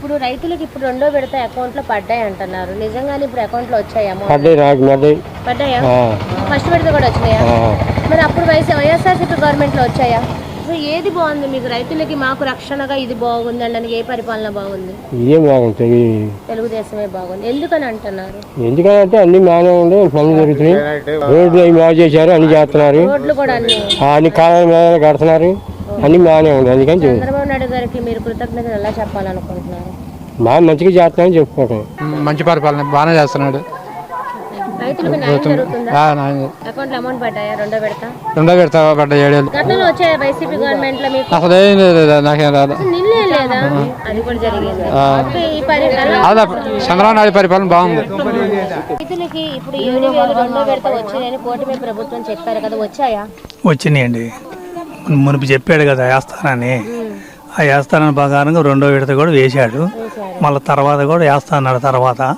ఇప్పుడు రైతులకు ఇప్పుడు రెండో విడత అకౌంట్లో పడ్డాయి అంటున్నారు. నిజంగానే ఇప్పుడు అకౌంట్లో వచ్చాయా అమౌంట్? పడ్డాయి నాకు పడ్డాయి. పడ్డాయా? ఆ, ఫస్ట్ విడత కూడా వచ్చినాయా. మరి అప్పుడు వైఎస్ వైఎస్ఆర్సీపీ గవర్నమెంట్లో వచ్చాయా ఏది బాగుంది మీకు రైతులకి? మాకు రక్షణగా ఇది బాగుంది అనడానికి ఏ పరిపాలన బాగుంది? ఇదేం బాగుంటాయి తెలుగుదేశమే బాగుంది. ఎందుకని అంటున్నారు? ఎందుకంటే అన్ని బాగానే ఉండే పనులు జరుగుతున్నాయి. రోడ్లు అవి బాగు చేశారు అన్ని చేస్తున్నారు. రోడ్లు కూడా అన్ని మీద కడుతున్నారు. అన్ని బాగానే ఉంది అందుకని. చంద్రబాబు నాయుడు గారికి మీరు కృతజ్ఞతలు ఎలా చెప్పాలనుకుంటున్నారు? బాగా మంచిగా చేస్తున్నామని చెప్పుకోవటం మంచి పరిపాలన బాగానే చేస్తున్నాడు. రైతులకు న్యాయం జరుగుతుందా? ఆ, నాయన. అకౌంట్లో అమౌంట్ పడ్డాయా? రెండో పెడతా పడ్డ ఏడేళ్ళు గతంలో వైసీపీ గవర్నమెంట్లో మీకు అసలు ఏం లేదు నాకేం రాదు. నిన్నే లేదా? అది కూడా జరిగింది. ఓకే, ఈ పరిపాలన చంద్రబాబు నాయుడు పరిపాలన బాగుంది. రైతులకి ఇప్పుడు ఏడు వేలు రెండో కూటమి ప్రభుత్వం చెప్పారు కదా వచ్చాయా? వచ్చినాయండి. మునుపు చెప్పాడు కదా వేస్తానని ఆ వేస్తానని ప్రకారంగా రెండో విడత కూడా వేశాడు. మళ్ళీ తర్వాత కూడా వేస్తాన్నాడు తర్వాత.